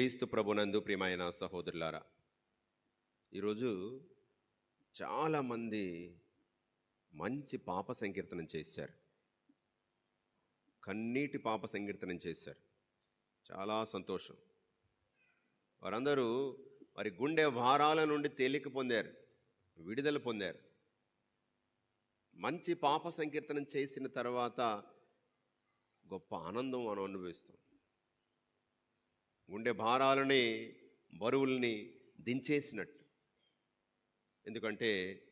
క్రీస్తు ప్రభునందు ప్రియమైన సహోదరులారా ఈరోజు చాలామంది మంచి పాప సంకీర్తనం చేశారు. కన్నీటి పాప సంకీర్తనం చేశారు. చాలా సంతోషం. వారందరూ వారి గుండె భారాల నుండి తేలిక పొందారు విడుదల పొందారు. మంచి పాప సంకీర్తనం చేసిన తర్వాత గొప్ప ఆనందం మనం అనుభవిస్తాం. గుండె భారాలని బరువుల్ని దించేసినట్టు. ఎందుకంటే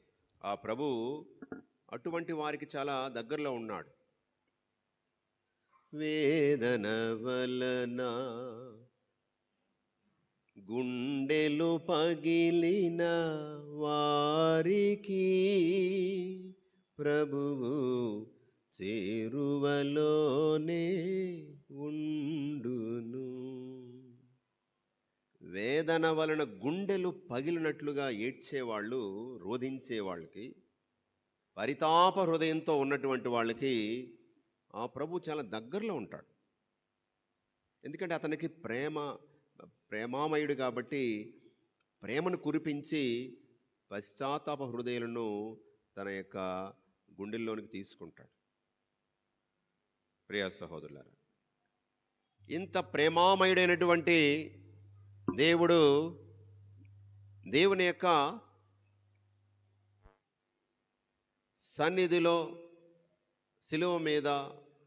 ఆ ప్రభు అటువంటి వారికి చాలా దగ్గరలో ఉన్నాడు. వేదన వలన గుండెలు పగిలిన వారికి ప్రభువు చేరువలోనే ఉండును. వేదన వలన గుండెలు పగిలినట్లుగా ఏడ్చేవాళ్ళు రోధించే వాళ్ళకి పరితాప హృదయంతో ఉన్నటువంటి వాళ్ళకి ఆ ప్రభు చాలా దగ్గరలో ఉంటాడు. ఎందుకంటే అతనికి ప్రేమ ప్రేమామయుడు కాబట్టి ప్రేమను కురిపించి పశ్చాత్తాప హృదయాలను తన యొక్క గుండెల్లోనికి తీసుకుంటాడు. ప్రియా సహోదరులారా ఇంత ప్రేమామయుడైనటువంటి దేవుడు దేవుని యొక్క సన్నిధిలో శిలువ మీద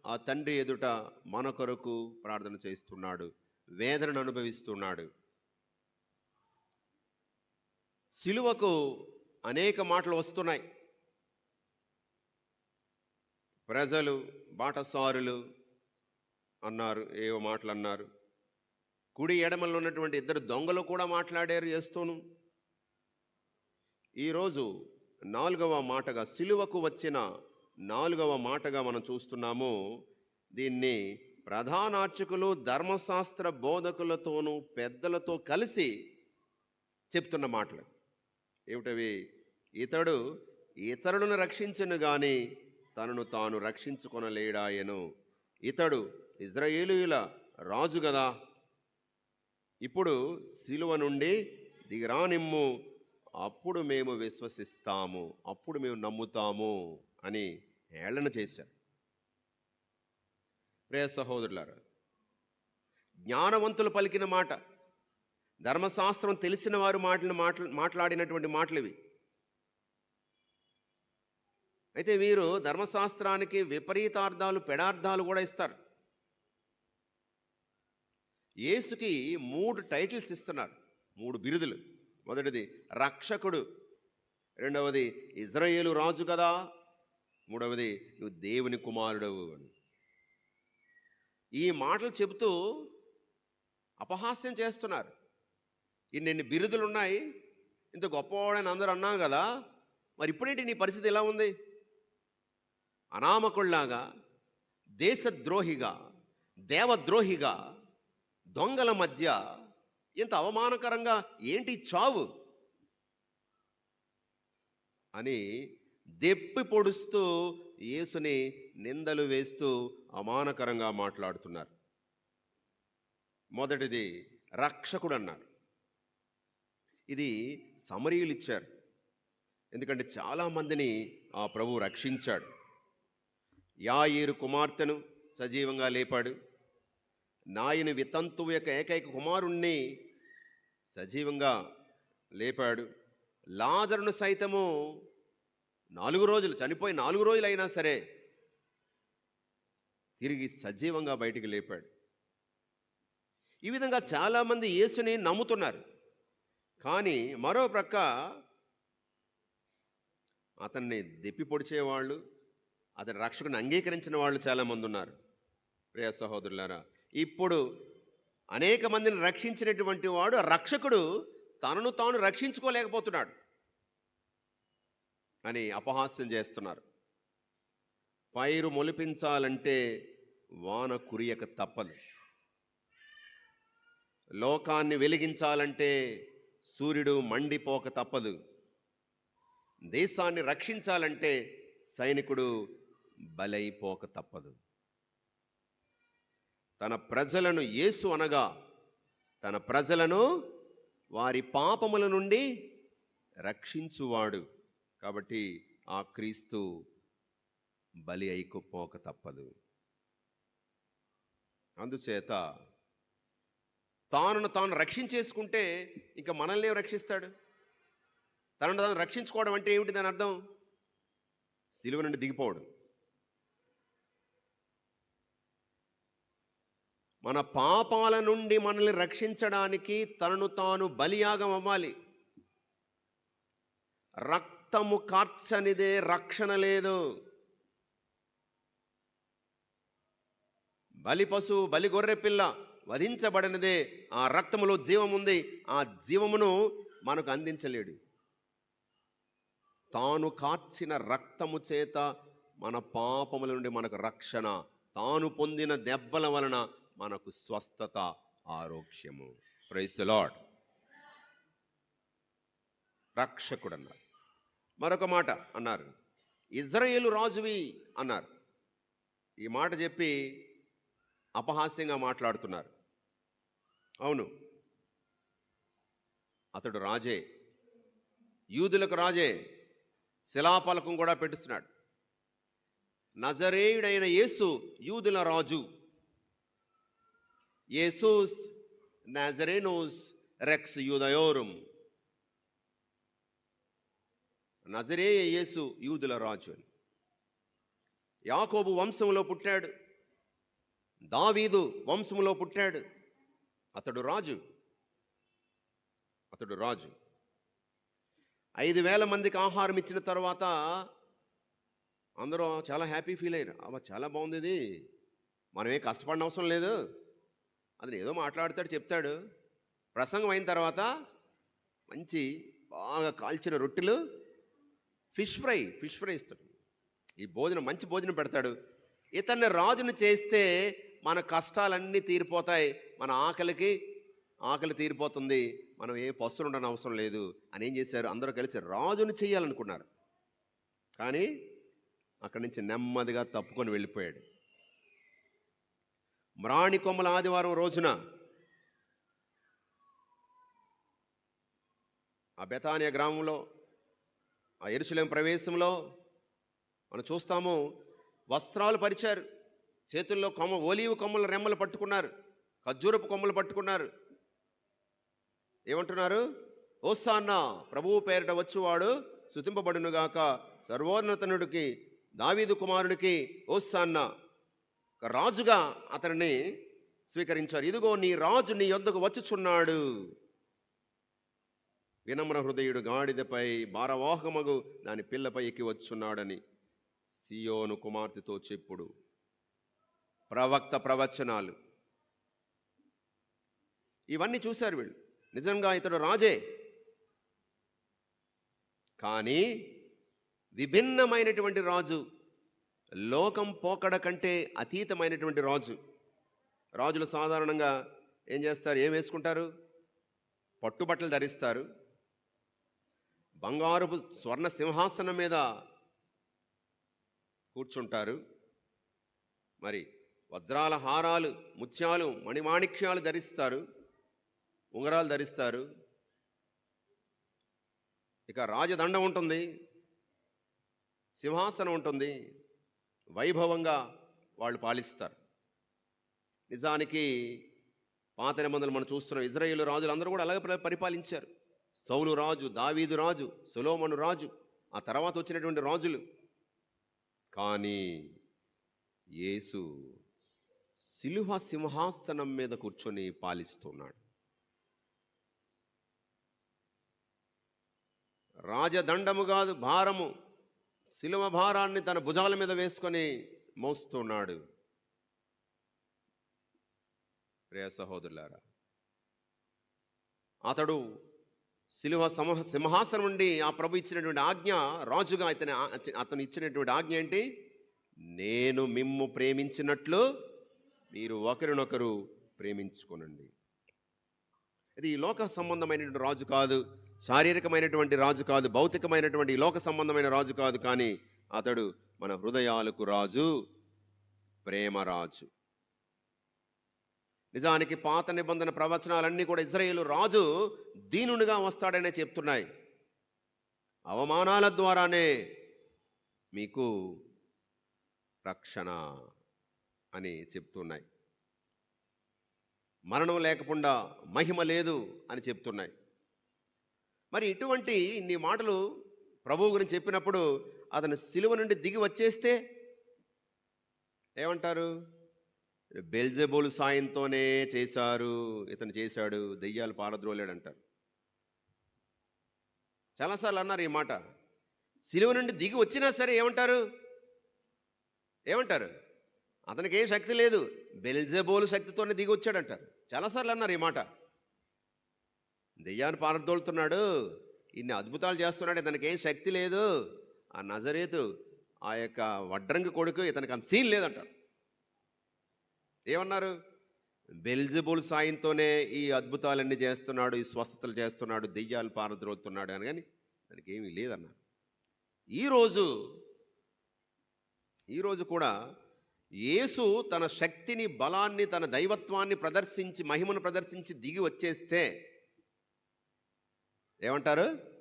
ఆ తండ్రి ఎదుట మన కొరకు ప్రార్థన చేస్తున్నాడు వేదనను అనుభవిస్తున్నాడు. శిలువకు అనేక మాటలు వస్తున్నాయి. ప్రజలు బాటసారులు అన్నారు ఏవో మాటలు అన్నారు. కుడి ఎడమలో ఉన్నటువంటి ఇద్దరు దొంగలు కూడా మాట్లాడారు చేస్తూను ఈరోజు నాలుగవ మాటగా సిలువకు వచ్చిన నాలుగవ మాటగా మనం చూస్తున్నాము. దీన్ని ప్రధానార్చకులు ధర్మశాస్త్ర బోధకులతోనూ పెద్దలతో కలిసి చెప్తున్న మాటలు. ఏమిటవి? ఇతడు ఇతరులను రక్షించను గాని తనను తాను రక్షించుకొనలేడాయను. ఇతడు ఇజ్రాయేలుల రాజు కదా ఇప్పుడు సిలువ నుండి దిగిరానిమ్ము. అప్పుడు మేము విశ్వసిస్తాము. అప్పుడు మేము నమ్ముతాము అని హేళన చేశారు. ప్రే సహోదరులారా జ్ఞానవంతులు పలికిన మాట ధర్మశాస్త్రం తెలిసిన వారు మాటలు మాట్లా మాట్లాడినటువంటి మాటలు ఇవి అయితే వీరు ధర్మశాస్త్రానికి విపరీతార్థాలు పెడార్థాలు కూడా ఇస్తారు. యేసుకి మూడు టైటిల్స్ ఇస్తున్నారు మూడు బిరుదులు. మొదటిది రక్షకుడు. రెండవది ఇజ్రాయేలు రాజు కదా. మూడవది నువ్వు దేవుని కుమారుడవు అని. ఈ మాటలు చెబుతూ అపహాస్యం చేస్తున్నారు. ఇన్నెన్ని బిరుదులు ఉన్నాయి ఇంత గొప్పవాడని అందరూ అన్నాం కదా. మరి ఇప్పుడేంటి నీ పరిస్థితి ఎలా ఉంది? అనామకుళ్ళాగా దేశద్రోహిగా దేవద్రోహిగా దొంగల మధ్య ఇంత అవమానకరంగా ఏంటి చావు? అని దెప్పి పొడుస్తూ యేసుని నిందలు వేస్తూ అమానకరంగా మాట్లాడుతున్నారు. మొదటిది రక్షకుడు అన్నారు ఇది సమరీయులు ఇచ్చారు. ఎందుకంటే చాలామందిని ఆ ప్రభు రక్షించాడు. యాయిరు కుమార్తెను సజీవంగా లేపాడు. నాయని వితంతువు యొక్క ఏకైక కుమారుణ్ణి సజీవంగా లేపాడు. లాజరును సైతము నాలుగు రోజులు చనిపోయి నాలుగు రోజులు అయినా సరే తిరిగి సజీవంగా బయటికి లేపాడు. ఈ విధంగా చాలామంది యేసుని నమ్ముతున్నారు. కానీ మరో ప్రక్క అతన్ని దెప్పి పొడిచేవాళ్ళు అతని రక్షకుని అంగీకరించిన వాళ్ళు చాలామంది ఉన్నారు. ప్రియ సహోదరులారా ఇప్పుడు అనేక మందిని రక్షించినటువంటి వాడు రక్షకుడు తనను తాను రక్షించుకోలేకపోతున్నాడు. అని అపహాస్యం చేస్తున్నారు. పైరు మొలిపించాలంటే వాన కురియక తప్పదు. లోకాన్ని వెలిగించాలంటే సూర్యుడు మండిపోక తప్పదు. దేశాన్ని రక్షించాలంటే సైనికుడు బలైపోక తప్పదు. తన ప్రజలను యేసు అనగా తన ప్రజలను వారి పాపముల నుండి రక్షించువాడు. కాబట్టి ఆ క్రీస్తు బలి అయిపోక తప్పదు. అందుచేత తానును తాను రక్షించేసుకుంటే ఇంకా మనల్ని రక్షిస్తాడు? తనను తాను రక్షించుకోవడం అంటే ఏమిటి దాని అర్థం? సిలువ నుండి దిగిపోవడం. మన పాపాల నుండి మనల్ని రక్షించడానికి తనను తాను బలియాగం అవ్వాలి రక్తము కార్చనిదే రక్షణ లేదు. బలి పశువు బలి గొర్రె పిల్ల వధించబడినదే. ఆ రక్తములో జీవముంది ఆ జీవమును మనకు అందించలేడు. తాను కార్చిన రక్తము చేత మన పాపముల నుండి మనకు రక్షణ. తాను పొందిన దెబ్బల వలన మనకు స్వస్థత ఆరోగ్యము. ప్రైస్ లాడ్ రక్షకుడు అన్నారు మరొక మాట అన్నారు. ఇజ్రాయేలు రాజువి అన్నారు. ఈ మాట చెప్పి అపహాస్యంగా మాట్లాడుతున్నారు. అవును. అతడు రాజే. యూదులకు రాజే. శిలాపలకం కూడా పెట్టుతున్నాడు నజరేయుడైన యేసు యూదుల రాజు. యేసూస్ నజరేనోస్ రెక్స్ యూదయోరం నజరే యేసు యూదుల రాజు అని. యాకోబు వంశంలో పుట్టాడు. దావీదు వంశంలో పుట్టాడు. అతడు రాజు. అతడు రాజు. ఐదు వేల మందికి ఆహారం ఇచ్చిన తర్వాత అందరూ చాలా హ్యాపీ ఫీల్ అయ్యారు. అవ చాలా బాగుంది ఇది. మనమే కష్టపడిన అవసరం లేదు. అతను ఏదో మాట్లాడతాడు చెప్తాడు. ప్రసంగం అయిన తర్వాత మంచి బాగా కాల్చిన రొట్టెలు ఫిష్ ఫ్రై ఫిష్ ఫ్రై ఇస్తాడు. ఈ భోజనం మంచి భోజనం పెడతాడు. ఇతన్ని రాజును చేస్తే మన కష్టాలన్నీ తీరిపోతాయి. మన ఆకలికి ఆకలి తీరిపోతుంది. మనం ఏ పస్తులు ఉండని అవసరం లేదు అని ఏం చేశారు? అందరూ కలిసి రాజును చేయాలనుకున్నారు కానీ అక్కడి నుంచి నెమ్మదిగా తప్పుకొని వెళ్ళిపోయాడు. మ్రాణి కొమ్మల ఆదివారం రోజున ఆ బెతానియా గ్రామంలో ఆ ఎరుసలేం ప్రవేశంలో మనం చూస్తాము వస్త్రాలు పరిచారు. చేతుల్లో కొమ్మ ఒలీవు కొమ్మల రెమ్మలు పట్టుకున్నారు. ఖర్జూరపు కొమ్మలు పట్టుకున్నారు. ఏమంటున్నారు? ఓసాన్న ప్రభువు పేరిట వచ్చువాడు శుతింపబడునుగాక సర్వోన్నతనుడికి దావీదు కుమారుడికి ఓసాన్న రాజుగా అతనిని స్వీకరించారు. ఇదిగో నీ రాజు నీ యొద్దకు వచ్చుచున్నాడు. వినమ్ర హృదయుడు గాడిదపై భారవాహకమగు దాని పిల్లపై ఎక్కి వచ్చున్నాడని సియోను కుమార్తెతో చెప్పుడు. ప్రవక్త ప్రవచనాలు. ఇవన్నీ చూశారు వీళ్ళు. నిజంగా ఇతడు రాజే. కానీ విభిన్నమైనటువంటి రాజు లోకం పోకడ కంటే అతీతమైనటువంటి రాజు. రాజులు సాధారణంగా ఏం చేస్తారు? ఏం వేసుకుంటారు? పట్టుబట్టలు ధరిస్తారు. బంగారుపు స్వర్ణ సింహాసనం మీద కూర్చుంటారు. మరి వజ్రాల హారాలు ముత్యాలు మణిమాణిక్యాలు ధరిస్తారు. ఉంగరాలు ధరిస్తారు. ఇక రాజదండం ఉంటుంది. సింహాసనం ఉంటుంది. వైభవంగా వాళ్ళు పాలిస్తారు. నిజానికి పాత నిబంధనలు మనం చూస్తున్నాం. ఇజ్రాయేల్ రాజులు అందరూ కూడా అలాగే పరిపాలించారు. సౌలు రాజు దావీదు రాజు సులోమను రాజు ఆ తర్వాత వచ్చినటువంటి రాజులు. కానీ యేసు సిలువ సింహాసనం మీద కూర్చొని పాలిస్తున్నాడు. రాజదండము కాదు భారము. శిలువ భారాన్ని తన భుజాల మీద వేసుకొని మోస్తున్నాడు. ప్రియ సహోదరులారా అతడు శిలువ సమహ సింహాసనం నుండి ఆ ప్రభు ఇచ్చినటువంటి ఆజ్ఞ రాజుగా అతని అతను ఇచ్చినటువంటి ఆజ్ఞ ఏంటి? నేను మిమ్ము ప్రేమించినట్లు మీరు ఒకరినొకరు ప్రేమించుకోనండి. ఇది ఈ లోక సంబంధమైనటువంటి రాజు కాదు శారీరకమైనటువంటి రాజు కాదు భౌతికమైనటువంటి లోక సంబంధమైన రాజు కాదు కానీ అతడు మన హృదయాలకు రాజు ప్రేమరాజు నిజానికి పాత నిబంధన ప్రవచనాలన్నీ కూడా ఇజ్రాయేలు రాజు దీనునిగా వస్తాడనే చెప్తున్నాయి. అవమానాల ద్వారానే మీకు రక్షణ అని చెప్తున్నాయి. మరణం లేకుండా మహిమ లేదు అని చెప్తున్నాయి. మరి ఇటువంటి ఇన్ని మాటలు ప్రభువు గురించి చెప్పినప్పుడు అతను సిలువ నుండి దిగి వచ్చేస్తే ఏమంటారు? బెల్జబుల్ సాయంతోనే చేశారు ఇతను చేశాడు దెయ్యాలు పారద్రోలాడు అంటారు చాలాసార్లు అన్నారు ఈ మాట. సిలువ నుండి దిగి వచ్చినా సరే ఏమంటారు? ఏమంటారు? అతనికి ఏం శక్తి లేదు. బెల్జబోలు శక్తితోనే దిగి వచ్చాడంటారు చాలాసార్లు అన్నారు ఈ మాట. దెయ్యాన్ని పారదోలుతున్నాడు ఇన్ని అద్భుతాలు చేస్తున్నాడు. ఇతనికి ఏం శక్తి లేదు. ఆ నజరేతు ఆ యొక్క వడ్రంగి కొడుకు ఇతనికి అంత సీన్ లేదంటాడు ఏమన్నారు? బెల్జబుల్ సాయంతోనే ఈ అద్భుతాలన్నీ చేస్తున్నాడు ఈ స్వస్థతలు చేస్తున్నాడు దెయ్యాలు పారద్రోలుతున్నాడు అని కానీ దానికి ఏమీ లేదన్నారు ఈరోజు ఈరోజు కూడా యేసు తన శక్తిని బలాన్ని తన దైవత్వాన్ని ప్రదర్శించి మహిమను ప్రదర్శించి దిగి వచ్చేస్తే ఏమంటారు?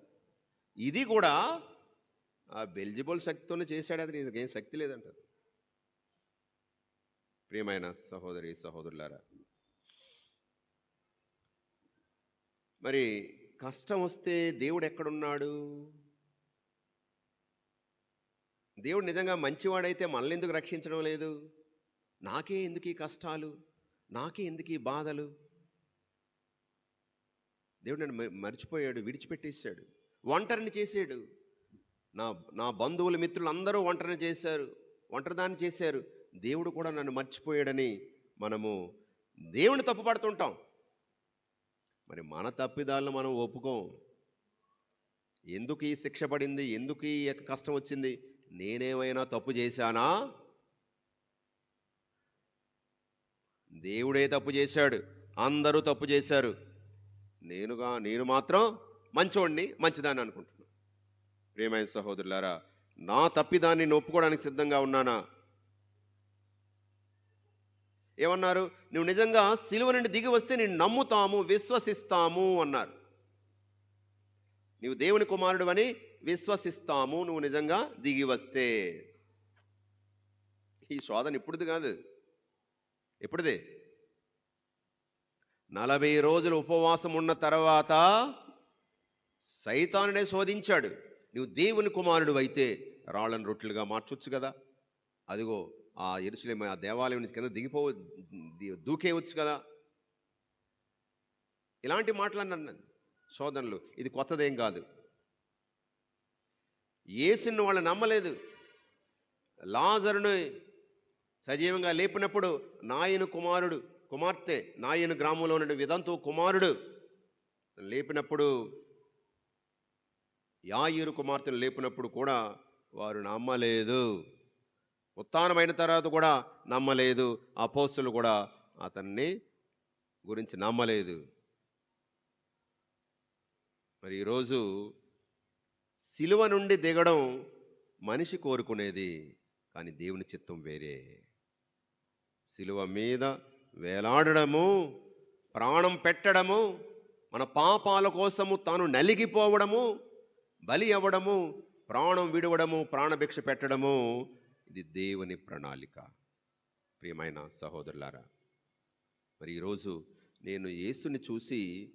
ఇది కూడా ఆ బెల్జిబుల్ శక్తితోనే చేశాడు అది. ఇదికేం శక్తి లేదంటారు. ప్రియమైన సహోదరి సహోదరులారా మరి కష్టం వస్తే దేవుడు ఎక్కడున్నాడు? దేవుడు నిజంగా మంచివాడైతే మనల్ని ఎందుకు రక్షించడం లేదు? నాకే ఎందుకు ఈ కష్టాలు? నాకే ఎందుకు ఈ బాధలు? దేవుడు నన్ను మర్చిపోయాడు విడిచిపెట్టేశాడు ఒంటరిని చేసాడు నా నా బంధువులు మిత్రులు అందరూ ఒంటరిని చేశారు ఒంటరిదాన్ని చేశారు. దేవుడు కూడా నన్ను మర్చిపోయాడని మనము దేవుని తప్పుపడుతుంటాం మరి మన తప్పిదాలను మనం ఒప్పుకోం. ఎందుకు ఈ శిక్ష పడింది? ఎందుకు ఈ యొక్క కష్టం వచ్చింది? నేనేమైనా తప్పు చేశానా? దేవుడే తప్పు చేశాడు. అందరూ తప్పు చేశారు. నేనుగా నేను మాత్రం మంచోడిని మంచిదాన్ని అనుకుంటున్నాను ప్రేమైన సహోదరులారా నా తప్పిదాన్ని నొప్పుకోవడానికి ఒప్పుకోవడానికి సిద్ధంగా ఉన్నానా? ఏమన్నారు? నువ్వు నిజంగా సిలువ నుండి దిగి వస్తే నేను నమ్ముతాము విశ్వసిస్తాము అన్నారు. నీవు దేవుని కుమారుడు అని విశ్వసిస్తాము నువ్వు నిజంగా దిగి వస్తే. ఈ శోధన ఇప్పుడుది కాదు. ఎప్పుడుది నలభై రోజులు ఉపవాసం ఉన్న తర్వాత సైతానుడే శోధించాడు నువ్వు దేవుని కుమారుడు అయితే రాళ్ళను రొట్టెలుగా మార్చొచ్చు కదా. అదిగో ఆ ఎరుసలేమ ఆ దేవాలయం నుంచి కింద దిగిపో దూకేయవచ్చు కదా. ఇలాంటి మాటలన్న శోధనలు. ఇది కొత్తదేం కాదు. ఏసుని వాళ్ళు నమ్మలేదు. లాజరును సజీవంగా లేపినప్పుడు నాయను కుమారుడు కుమార్తె నాయను గ్రామంలో ఉన్న విదంతు కుమారుడు లేపినప్పుడు యాయిరు కుమార్తెను లేపినప్పుడు కూడా వారు నమ్మలేదు. ఉత్థానమైన తర్వాత కూడా నమ్మలేదు. అపోస్తులు కూడా అతన్ని గురించి నమ్మలేదు. మరి ఈరోజు సిలువ నుండి దిగడం మనిషి కోరుకునేది కానీ దేవుని చిత్తం వేరే. సిలువ మీద వేలాడడము ప్రాణం పెట్టడము మన పాపాల కోసము తాను నలిగిపోవడము బలి అవ్వడము ప్రాణం విడవడము ప్రాణభిక్ష పెట్టడము ఇది దేవుని ప్రణాళిక. ప్రియమైన సహోదరులారా మరి ఈరోజు నేను యేసుని చూసి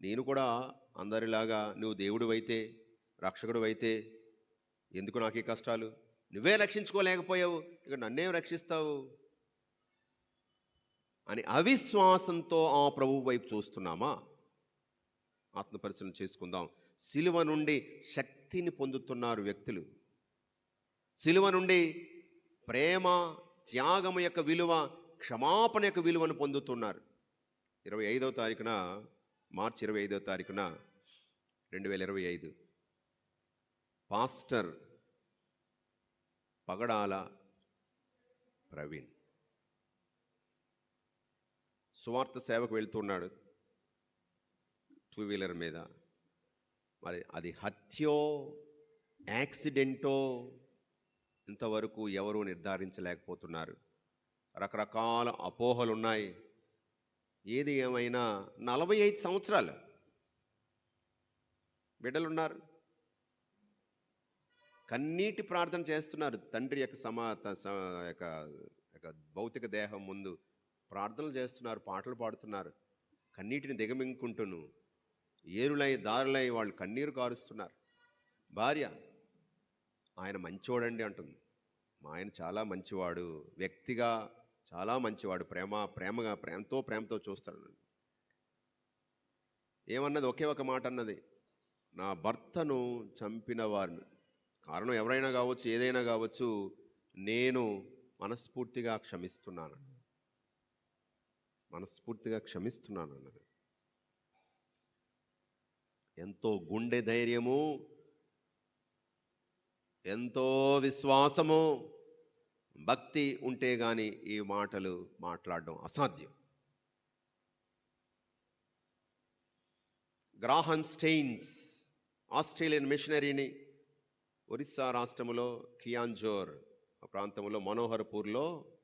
నేను కూడా అందరిలాగా నువ్వు దేవుడు అయితే రక్షకుడు అయితే ఎందుకు నాకు ఈ కష్టాలు? నువ్వే రక్షించుకోలేకపోయావు. ఇక నన్నేం రక్షిస్తావు? అని అవిశ్వాసంతో ఆ ప్రభువు వైపు చూస్తున్నామా? ఆత్మపరిశీలన చేసుకుందాం. సిలువ నుండి శక్తిని పొందుతున్నారు వ్యక్తులు. సిలువ నుండి ప్రేమ త్యాగము యొక్క విలువ క్షమాపణ యొక్క విలువను పొందుతున్నారు. ఇరవై ఐదవ తారీఖున మార్చి ఇరవై ఐదవ తారీఖున రెండు వేల ఇరవై ఐదు. పాస్టర్ పగడాల ప్రవీణ్. సువార్త సేవకు వెళ్తున్నాడు టూ వీలర్ మీద. మరి అది హత్యో యాక్సిడెంటో ఇంతవరకు ఎవరూ నిర్ధారించలేకపోతున్నారు. రకరకాల అపోహలు ఉన్నాయి ఏది ఏమైనా నలభై ఐదు సంవత్సరాలు బిడ్డలున్నారు. కన్నీటి ప్రార్థన చేస్తున్నారు. తండ్రి యొక్క సమా యొక్క యొక్క భౌతిక దేహం ముందు ప్రార్థనలు చేస్తున్నారు పాటలు పాడుతున్నారు. కన్నీటిని దిగమింగుకుంటూను. ఏరులై దారులై వాళ్ళు కన్నీరు కారుస్తున్నారు. భార్య ఆయన మంచివాడండి అంటుంది. మా ఆయన చాలా మంచివాడు వ్యక్తిగా చాలా మంచివాడు ప్రేమ ప్రేమగా ప్రేమతో ప్రేమతో చూస్తాడు ఏమన్నది? ఒకే ఒక మాట అన్నది. నా భర్తను చంపిన వారిని. కారణం ఎవరైనా కావచ్చు ఏదైనా కావచ్చు నేను మనస్ఫూర్తిగా క్షమిస్తున్నాను. మనస్ఫూర్తిగా క్షమిస్తున్నాను అన్నది. ఎంతో గుండె ధైర్యము ఎంతో విశ్వాసము భక్తి ఉంటే గాని ఈ మాటలు మాట్లాడడం అసాధ్యం. గ్రాహన్ స్టెయిన్స్ ఆస్ట్రేలియన్ మిషనరీని ఒరిస్సా రాష్ట్రములో కియాంజోర్ ఆ ప్రాంతంలో మనోహర్పూర్లో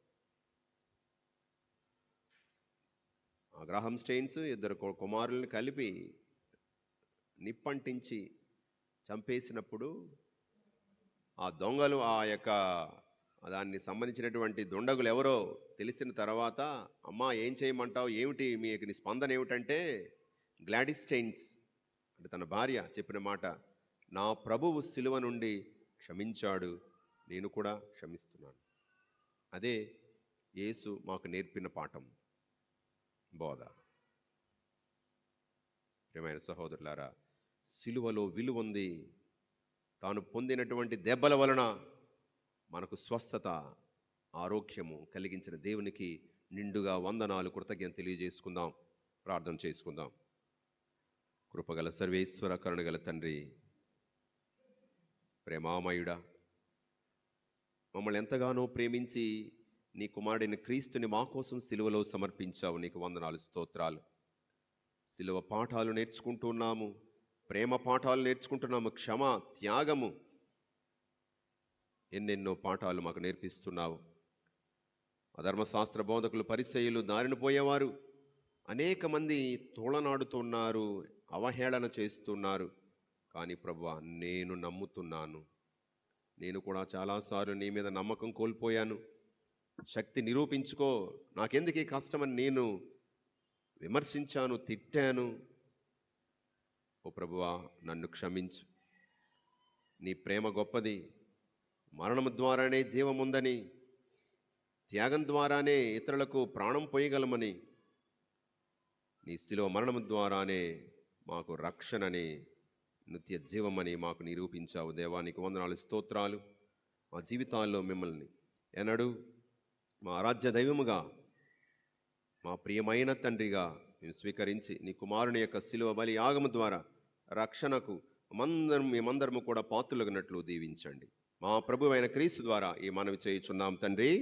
ఆ స్టెయిన్స్ ఇద్దరు కు- కుమారుల్ని కలిపి నిప్పంటించి చంపేసినప్పుడు ఆ దొంగలు ఆ యొక్క దాన్ని సంబంధించినటువంటి దుండగులు ఎవరో తెలిసిన తర్వాత అమ్మా ఏం చేయమంటావు? ఏమిటి మీ నీ స్పందన ఏమిటంటే గ్లాడిస్టైన్స్ అంటే తన భార్య చెప్పిన మాట. నా ప్రభువు శిలువ నుండి క్షమించాడు నేను కూడా క్షమిస్తున్నాను. అదే యేసు మాకు నేర్పిన పాఠం బోధ. ప్రియమైన సహోదరులారా సిలువలో విలువ ఉంది. తాను పొందినటువంటి దెబ్బల వలన మనకు స్వస్థత ఆరోగ్యము కలిగించిన దేవునికి నిండుగా వందనాలు కృతజ్ఞత తెలియజేసుకుందాం ప్రార్థన చేసుకుందాం. కృపగల సర్వేశ్వర కరుణగల తండ్రి ప్రేమామయుడా. మమ్మల్ని ఎంతగానో ప్రేమించి నీ కుమారుడైన క్రీస్తుని మా కోసం సిలువలో సమర్పించావు. నీకు వందనాలు స్తోత్రాలు. సిలువ పాఠాలు నేర్చుకుంటున్నాము ప్రేమ పాఠాలు నేర్చుకుంటున్నాము. క్షమ త్యాగము. ఎన్నెన్నో పాఠాలు మాకు నేర్పిస్తున్నావు. అధర్మశాస్త్ర బోధకులు పరిచయులు దారిన పోయేవారు. అనేక మంది తోళనాడుతున్నారు అవహేళన చేస్తున్నారు. కానీ ప్రభా నేను నమ్ముతున్నాను. నేను కూడా చాలాసార్లు నీ మీద నమ్మకం కోల్పోయాను. శక్తి నిరూపించుకో. నాకెందుకు ఈ కష్టమని నేను విమర్శించాను తిట్టాను. ఓ ప్రభువా నన్ను క్షమించు. నీ ప్రేమ గొప్పది. మరణం ద్వారానే జీవముందని త్యాగం ద్వారానే ఇతరులకు ప్రాణం పోయగలమని. నీ స్థిలో మరణం ద్వారానే మాకు రక్షణని నిత్య జీవమని మాకు నిరూపించావు దేవానికి వందనాలు స్తోత్రాలు. మా జీవితాల్లో మిమ్మల్ని ఎనడు మా ఆరాధ్య దైవముగా మా ప్రియమైన తండ్రిగా మేము స్వీకరించి నీ కుమారుని యొక్క శిలువ బలి యాగము ద్వారా రక్షణకు మందరం మేమందరము కూడా పాత్రలుగినట్లు దీవించండి. మా ప్రభు అయిన క్రీస్తు ద్వారా ఈ మనవి చేయుచున్నాం తండ్రి.